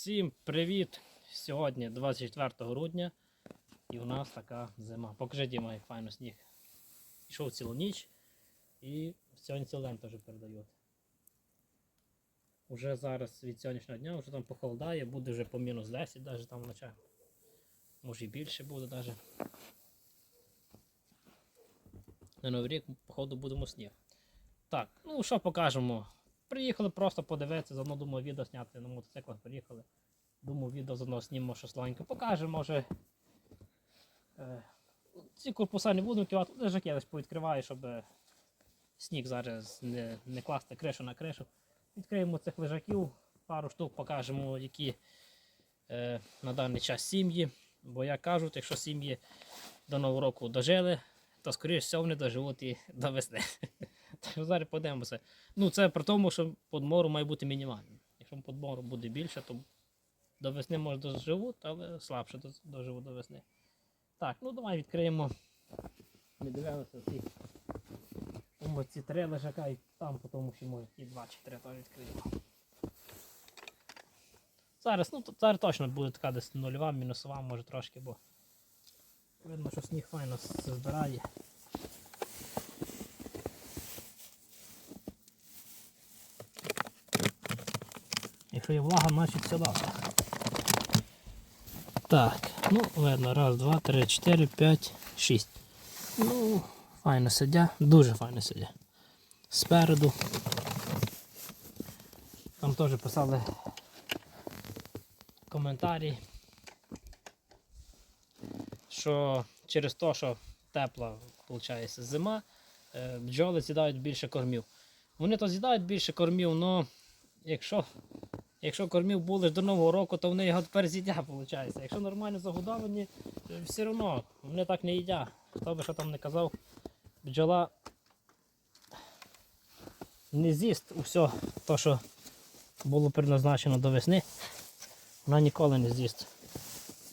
Всім привіт! Сьогодні 24 грудня і у нас така зима. Покажи Діма, як файно сніг. Йшов цілу ніч і сьогодні цілий теж передають. Уже зараз від сьогоднішнього дня вже там похолодає, буде вже по мінус 10, навіть там вночі. Може і більше буде навіть. На Новий рік, походу, будемо сніг. Так, ну що покажемо? Приїхали просто подивитися, заодно думаю відео зняти на мотоциклах приїхали. Думаю, відео заодно знімемо щось легеньке. Покажемо, може. Е, ці корпуса не будемо кивати, лежаки лише повідкриваю, щоб е, сніг зараз не, не класти кришу на кришу. Відкриємо цих лежаків, пару штук покажемо, які е, на даний час сім'ї. Бо як кажуть, якщо сім'ї до Нового року дожили, то скоріше всього вони доживуть і до весни. Що зараз подивимося. Ну, це при тому, що подмору має бути мінімальним. Якщо подмору буде більше, то до весни може доживуть, але слабше доживуть до весни. Так, ну давай відкриємо. Ми дивилися ці, ці три лежака і там, по тому що може ті два чи три теж відкриємо. Зараз, ну то- зараз точно буде така десь нульова, мінусова, може трошки, бо видно, що сніг файно збирає. Якщо є влага, значить все. Так, ну видно, раз, два, три, чотири, п'ять, шість. Ну, файно сидя, дуже файно сидя. Спереду. Там теж писали коментарі, що через те, що тепла виходить, зима, е, бджоли з'їдають більше кормів. Вони то з'їдають більше кормів, але якщо Якщо кормів були до Нового року, то вони його тепер з'їдять, виходить. Якщо нормально загодовані, все одно вони так не їдять. Хто би що там не казав, бджола не з'їсть усе те, що було предназначено до весни, вона ніколи не з'їсть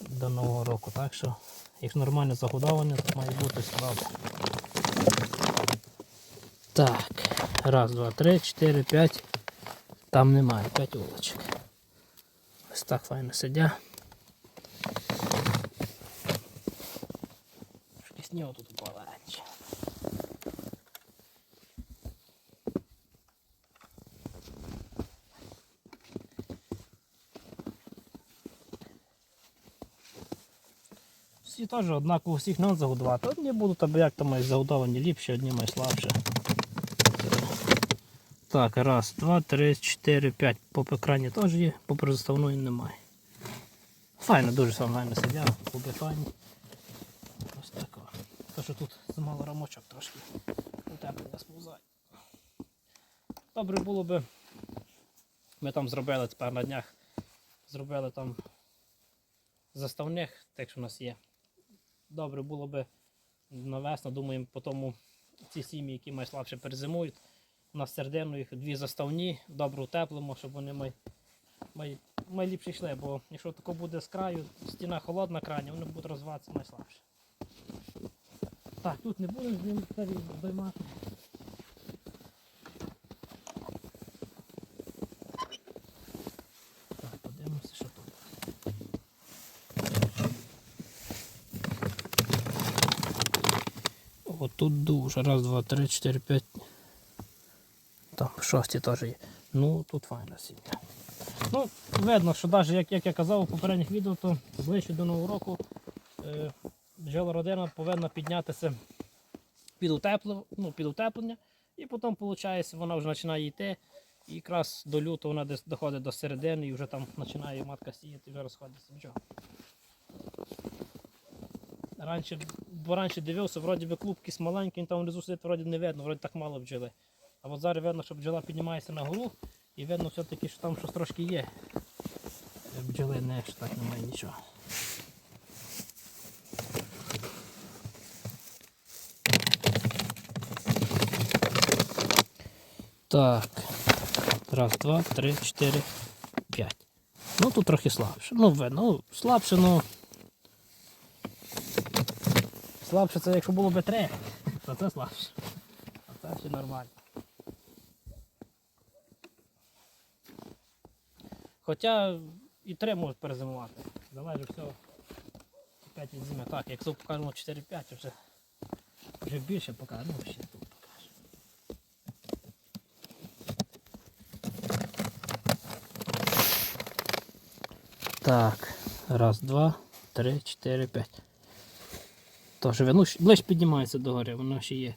до Нового року. Так що, якщо нормально загодовані, то має бути все. Так, раз, два, три, чотири, п'ять. Там немає, 5 вуличок. Ось так файно сидя. Трошки снігу тут упало. Всі теж однаково всіх не загодувати. Одні будуть аби як там мають загодовані ліпші, одні мають слабше. Так, раз, два, три, чотири, п'ять. По екрані теж є, попри заставної немає. Файно, дуже сам файно сидять, по бетоні. Ось тако. То, що тут замало рамочок трошки. Утеплення сповзає. Добре було би. Ми там зробили тепер на днях. Зробили там заставних, так що у нас є. Добре було би на весну, думаємо, по тому ці сім'ї, які найслабше перезимують на середину їх дві заставні, добре утеплимо, щоб вони май, май, найліпше йшли, бо якщо тако буде з краю, стіна холодна крайня, вони будуть розвиватися найслабше. Так, тут не будемо з ним. О, тут дуже. Раз, два, три, чотири, п'ять. Шості теж є. Ну, тут файна сім'я. Ну, видно, що навіть, як, як я казав у попередніх відео, то ближче до Нового року е, бджола родина повинна піднятися під, утепле, ну, під утеплення. І потім, виходить, вона вже починає йти. І якраз до лютого вона десь доходить до середини і вже там починає матка сіяти вже розходиться бджола. Раніше, бо раніше дивився, вроді би клубки маленькі, там внизу сидить, вроді не видно, вроді так мало бджоли. А от зараз видно, що бджола піднімається на гору і видно все-таки, що там щось трошки є. Бджоли не що так немає нічого. Так. Раз, два, три, чотири, п'ять. Ну тут трохи слабше. Ну, видно, ну, слабше, ну. Слабше це якщо було б три, то це слабше. А це ще нормально. Хоча і три можуть перезимувати. Залежить все. 5 від зими. Так, якщо покажемо 4-5, вже, вже більше покажемо. Ну, ще тут покажемо. Так, раз, два, три, чотири, п'ять. Тож ну, ближче піднімається догори, воно ще є.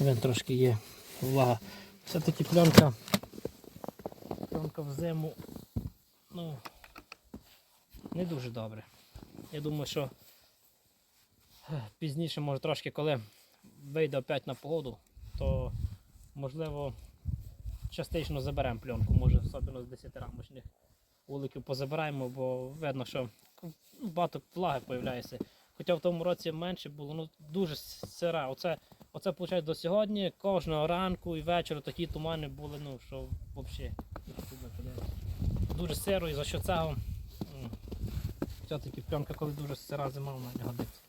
Він трошки є влага. Все-таки пленка. Пленка в зиму. Ну, не дуже добре. Я думаю, що е, пізніше, може трошки, коли вийде опять на погоду, то можливо частично заберемо пленку, може особливо з 10 рамочних вуликів позабираємо, бо видно, що багато влаги з'являється. Хоча в тому році менше було, ну дуже сира. Оце, оце виходить до сьогодні, кожного ранку і вечора такі тумани були, ну що взагалі дуже сиро і за що цього. Все-таки пленка, коли дуже сира зима, вона не годиться.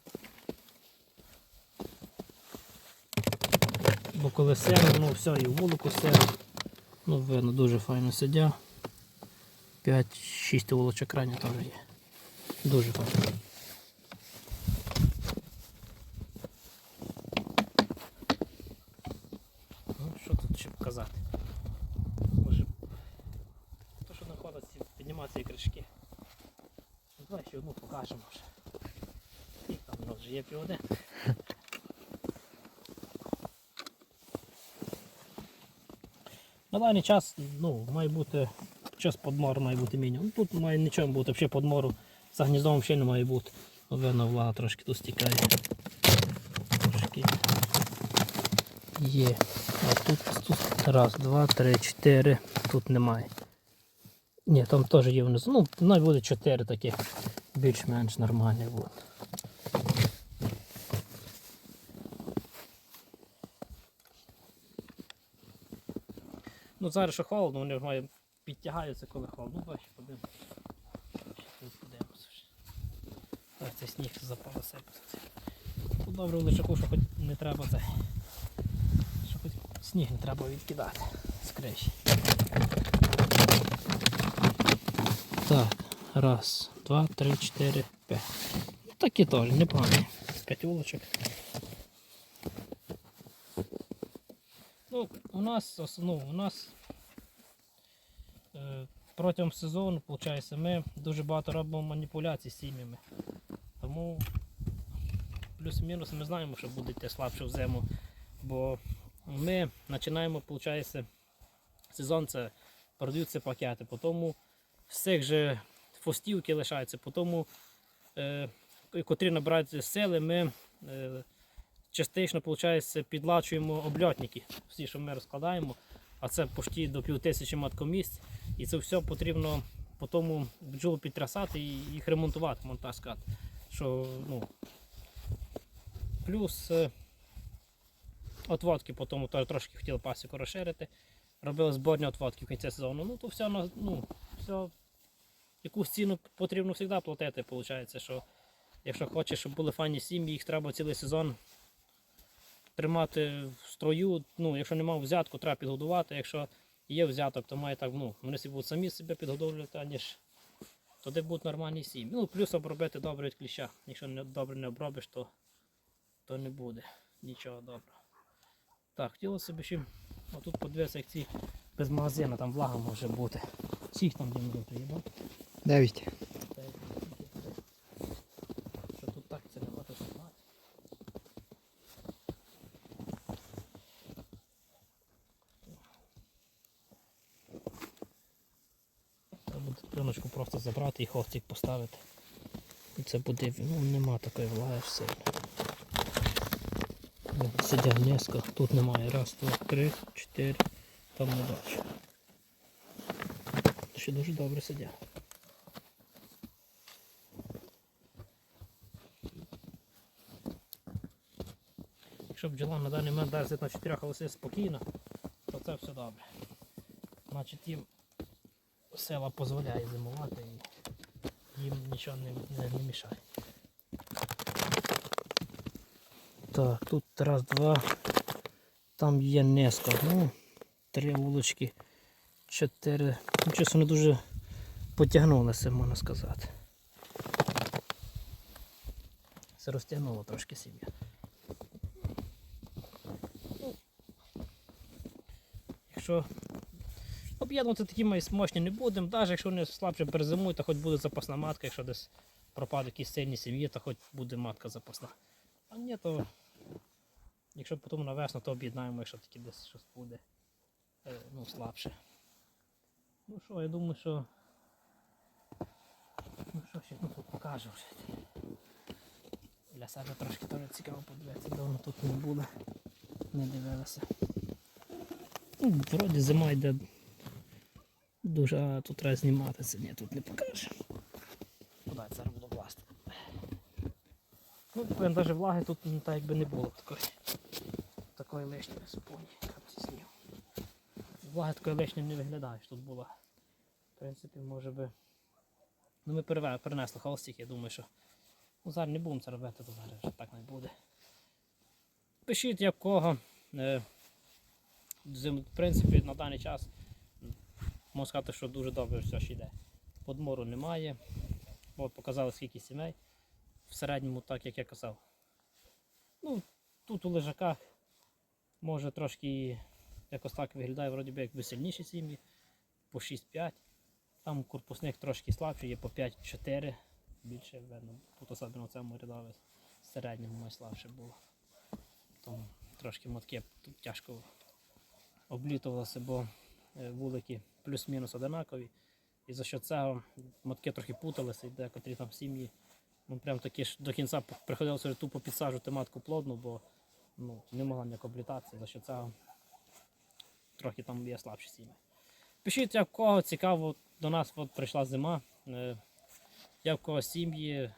Бо коли сиро, ну все, і вулику сиро. Ну, видно, дуже файно сидя. 5-6 волочок крайня теж є. Дуже файно. Ну, що тут ще показати? Може, то, що знаходиться, піднімати ці кришки. Ну, давай ще одну покажемо вже. І там у нас вже є піводи. На даний час ну, має бути час подмору має бути мінімум. Тут має нічого бути, взагалі подмору за гніздом взагалі не має бути. Ну, Видно, влага трошки тут стікає. Трошки є. А тут, тут раз, два, три, чотири. Тут немає. Ні, там теж є внизу. Ну, навіть буде чотири таких більш-менш нормальних буде. Ну зараз що холодно, вони ж підтягаються, коли холодно. Ну, бачиш, подивимося. Ось цей сніг запав сипеться. Тут добре в лишаку, що хоч не треба це. Що хоч сніг не треба відкидати з криші. Так, раз, два, три, чотири, п'ять. Ну, Такі теж, непогані. П'ять вулочок. Ну, у нас, ну, у нас е, протягом сезону, виходить, ми дуже багато робимо маніпуляцій з сім'ями. Тому плюс-мінус ми знаємо, що буде йти слабше в зиму. Бо ми починаємо, виходить, сезон це продаються пакети, потім всіх же фостівки лишаються, потім, е, котрі набирають сили, ми е, частично виходить, підлачуємо обльотники, всі, що ми розкладаємо, а це почти до пів тисячі. І це все потрібно по тому бджолу підтрясати і їх ремонтувати, можна сказати. Що, ну, плюс е, отводки, по тому теж трошки хотіли пасіку розширити. Робили зборні отводки в кінці сезону. Ну, то все, ну, все якусь ціну потрібно завжди платити, виходить, що якщо хочеш, щоб були файні сім'ї, їх треба цілий сезон тримати в строю. Ну, якщо немає взятку, треба підгодувати. Якщо є взяток, то має так, ну, вони собі будуть самі себе підгодовлювати, аніж тоді будуть нормальні сім'ї. Ну, плюс обробити добре від кліща. Якщо не, добре не обробиш, то, то не буде нічого доброго. Так, хотілося б ще отут подивитися, як ці без магазину, там влага може бути. Всіх там дімрути, є? Дев'ять. Що тут так це не хоче знати. Треба буде пленочку просто забрати і хвостик поставити. І це буде, ну нема такої влаги все. Сидять низько, тут немає. Раз, два, три, чотири, там не бачу. Ще дуже добре сидять. Якщо бджола на даний момент дерзить на 4 голоси спокійно, то це все добре. Значить їм села дозволяє зимувати і їм нічого не, не, не мішає. Так, тут раз, два. Там є низка. Ну, три вулочки, чотири. Ну, чесно, не дуже потягнулися, можна сказати. Це розтягнуло трошки сім'я. Якщо об'єднувати такі ми мощні не будемо, навіть якщо вони слабше перезимують, то хоч буде запасна матка, якщо десь пропаде якісь сильні сім'ї, то хоч буде матка запасна. А ні, то якщо потім на весну, то об'єднаємо, якщо таки десь щось буде е, ну, слабше. Ну що, я думаю, що. Ну що ще тут покажу вже. Для себе трошки теж цікаво подивитися, давно тут не було. Не дивилася. Ну, вроді зима йде дуже, а тут треба знімати це. Ні, тут не покаже. Куди це зараз власне? Ну, навіть влаги тут ну, так якби не було такої. Такої лишньої капці снів. Влаги такої лишньої не виглядає, що тут була. В принципі, може би. Ну ми перенесли холостик, я думаю, що. Ну, зараз не будемо це робити, то зараз так не буде. Пишіть як кого. В принципі, на даний час можна сказати, що дуже добре все ще йде. Подмору немає. От показали скільки сімей. В середньому, так як я казав. Ну, тут у лежаках може трошки якось так виглядає, вроді би якби сильніші сім'ї, по 6-5. Там корпусних трошки слабші, є по 5-4. Більше видно. Тут особливо в цьому рядові середньому найслабше було. Тому трошки мотки тут тяжко облітувалося, бо е, вулики плюс-мінус одинакові. І за що цього мотки трохи путалися, і декотрі там сім'ї. Ну прям такі ж до кінця приходилося тупо підсаджувати матку плодну, бо ну, не могла ніяк облітатися, за що цього трохи там є слабші сім'ї. Пишіть, як кого цікаво, до нас от прийшла зима. е, Як в кого сім'ї,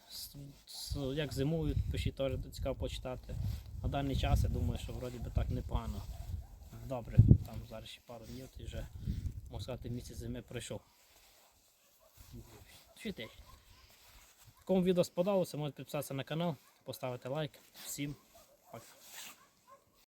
як зимують, пишіть теж цікаво почитати. На даний час я думаю, що вроді би так непогано. Добре, там зараз ще пару днів, і вже можна сказати, місяць зими пройшов. Кому відео сподобалося, можете підписатися на канал, поставити лайк. Всім пока.